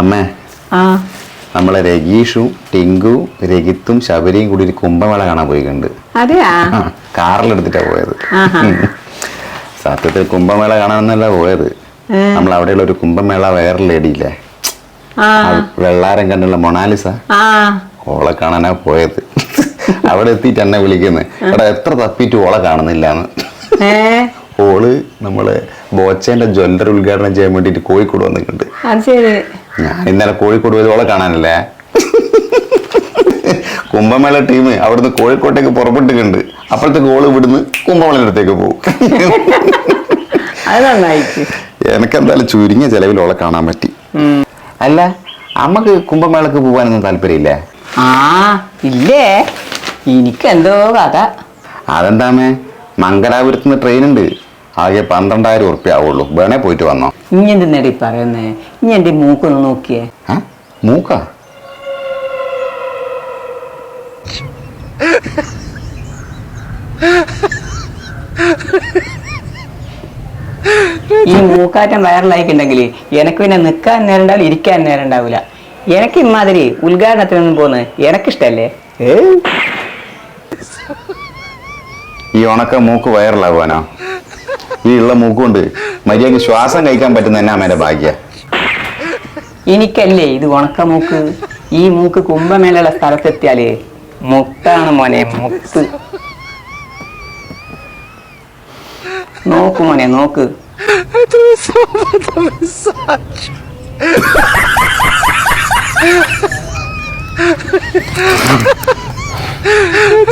അമ്മേ. നമ്മളെ രഗീഷും ടിങ്കു രഗിത്തും ശബരിയും കൂടി ഒരു കുംഭമേള കാണാൻ പോയിട്ടുണ്ട് കാറിലെടുത്തിട്ടാ പോയത്. സത്യത്തിൽ കുംഭമേള കാണാന്നല്ല പോയത്. നമ്മൾ അവിടെയുള്ള ഒരു കുംഭമേള വേറെ ലേഡിയില്ലേ വെള്ളാരം കണ്ടുള്ള മൊണാലിസ. ഓളെ കാണാനാ പോയത്. അവിടെ എത്തിയിട്ട് എന്നെ വിളിക്കുന്നത് എടാ എത്ര തപ്പിയിട്ട് ഓളെ കാണുന്നില്ലാന്ന്. ഓൾ നമ്മൾ ബോച്ചേന്റെ ജ്വല്ലറി ഉദ്ഘാടനം ചെയ്യാൻ വേണ്ടിട്ട് കോഴിക്കോട് വന്നിട്ടുണ്ട്. ഞാൻ ഇന്നലെ കോഴിക്കോട് പോയത് ഓളെ കാണാനല്ലേ? കുംഭമേള ടീം അവിടുന്ന് കോഴിക്കോട്ടേക്ക് പുറപ്പെട്ടിട്ടുണ്ട്. അപ്പോഴത്തേക്ക് ഓൾ ഇവിടുന്ന് കുംഭമേളയുടെ അടുത്തേക്ക് പോകും. എനിക്കെന്തായാലും ചുരുങ്ങിയ ചെലവിൽ ഓളെ കാണാൻ പറ്റി. അല്ല അമ്മയ്ക്ക് കുംഭമേളക്ക് പോകാനൊന്നും താല്പര്യമില്ലേ? ആ ഇല്ലേ? എനിക്കെന്തോ കഥ. അതെന്താമേ മംഗലാപുരത്ത് നിന്ന് ട്രെയിൻ ഉണ്ട്. ആകെ പന്ത്രണ്ടായിരം ഉറുപ്പ്യ ആവുള്ളൂ വേണേ പോയിട്ട് വന്നോ. ഇനി നേടി പറയുന്നേ? ഇനി എന്റെ മൂക്കൊന്ന് നോക്കിയേ. ആ മൂക്ക? ഈ മൂക്കാറ്റം വൈറലായിട്ടുണ്ടെങ്കിൽ എനിക്ക് പിന്നെ നിൽക്കാൻ നേരം ഉണ്ടാവില്ല ഇരിക്കാൻ നേരം ഉണ്ടാവില്ല. എനിക്ക് ഇമാതിരി ഉദ്ഘാടനത്തിനൊന്നും പോകുന്നത് എനക്കിഷ്ടല്ലേ? ഏ ഈ ഉണക്ക മൂക്ക് വയറിലാകുവാനോ ഈ ഉള്ള മൂക്കുകൊണ്ട് മര്യാദയ്ക്ക് ശ്വാസം കഴിക്കാൻ പറ്റുന്ന തന്നെ അമ്മേന്റെ ഭാഗ്യ. എനിക്കല്ലേ ഇത് ഉണക്ക മൂക്ക്? ഈ മൂക്ക് കുംഭമേളയുള്ള സ്ഥലത്തെത്തിയാൽ മുട്ടാണ് മോനെ മുത്ത് നോക്ക് മോനെ നോക്ക്.